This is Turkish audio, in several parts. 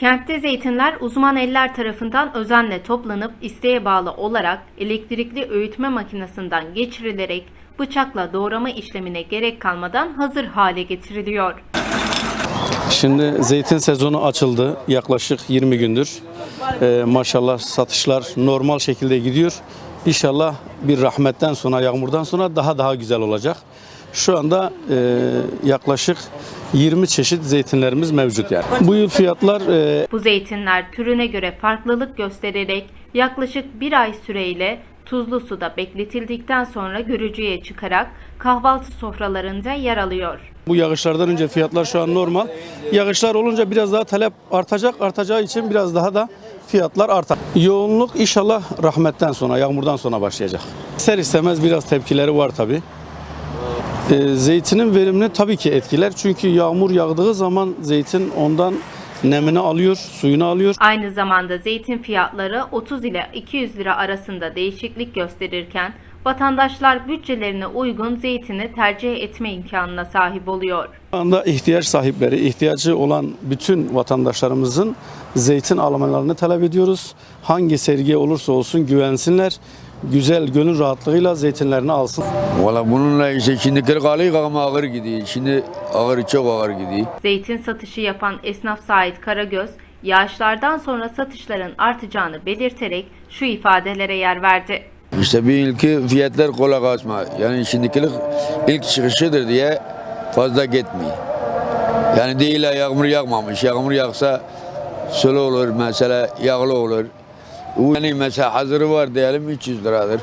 Kentte zeytinler uzman eller tarafından özenle toplanıp isteğe bağlı olarak elektrikli öğütme makinesinden geçirilerek bıçakla doğrama işlemine gerek kalmadan hazır hale getiriliyor. Şimdi zeytin sezonu açıldı yaklaşık 20 gündür. Ee, maşallah satışlar normal şekilde gidiyor. İnşallah bir rahmetten sonra, yağmurdan sonra daha daha güzel olacak. Şu anda e, yaklaşık 20 çeşit zeytinlerimiz mevcut yani. Bu yıl fiyatlar e, Bu zeytinler türüne göre farklılık göstererek yaklaşık bir ay süreyle tuzlu suda bekletildikten sonra görücüye çıkarak kahvaltı sofralarında yer alıyor. bu yağışlardan önce fiyatlar şu an normal. Yağışlar olunca biraz daha talep artacak. Artacağı için biraz daha da fiyatlar artar. Yoğunluk inşallah rahmetten sonra, yağmurdan sonra başlayacak. İster istemez biraz tepkileri var tabii. Ee, zeytinin verimini tabii ki etkiler. Çünkü yağmur yağdığı zaman zeytin ondan nemini alıyor, suyunu alıyor. Aynı zamanda zeytin fiyatları 30 ile 200 lira arasında değişiklik gösterirken vatandaşlar bütçelerine uygun zeytini tercih etme imkanına sahip oluyor. Şu anda ihtiyaç sahipleri, ihtiyacı olan bütün vatandaşlarımızın zeytin almalarını talep ediyoruz. Hangi sergiye olursa olsun güvensinler. Güzel, gönül rahatlığıyla zeytinlerini alsın. Valla bununla işte şimdi kırk alıyık ama ağır gidiyor. Şimdi ağır çok ağır gidiyor. Zeytin satışı yapan esnaf Sait Karagöz, yağışlardan sonra satışların artacağını belirterek şu ifadelere yer verdi. İşte bir ilki fiyatlar kolay kaçma. Yani şimdikilik ilk çıkışıdır diye fazla gitmiyor. Yani değil ya yağmur yağmamış. Yağmur yağsa sulu olur mesela yağlı olur. Yani mesela hazırı var diyelim 300 liradır.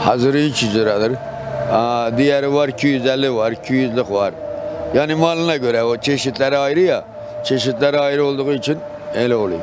Hazırı 300 liradır. Aa, diğeri var 250 var, 200'lük var. Yani malına göre o çeşitleri ayrı ya. Çeşitleri ayrı olduğu için öyle oluyor.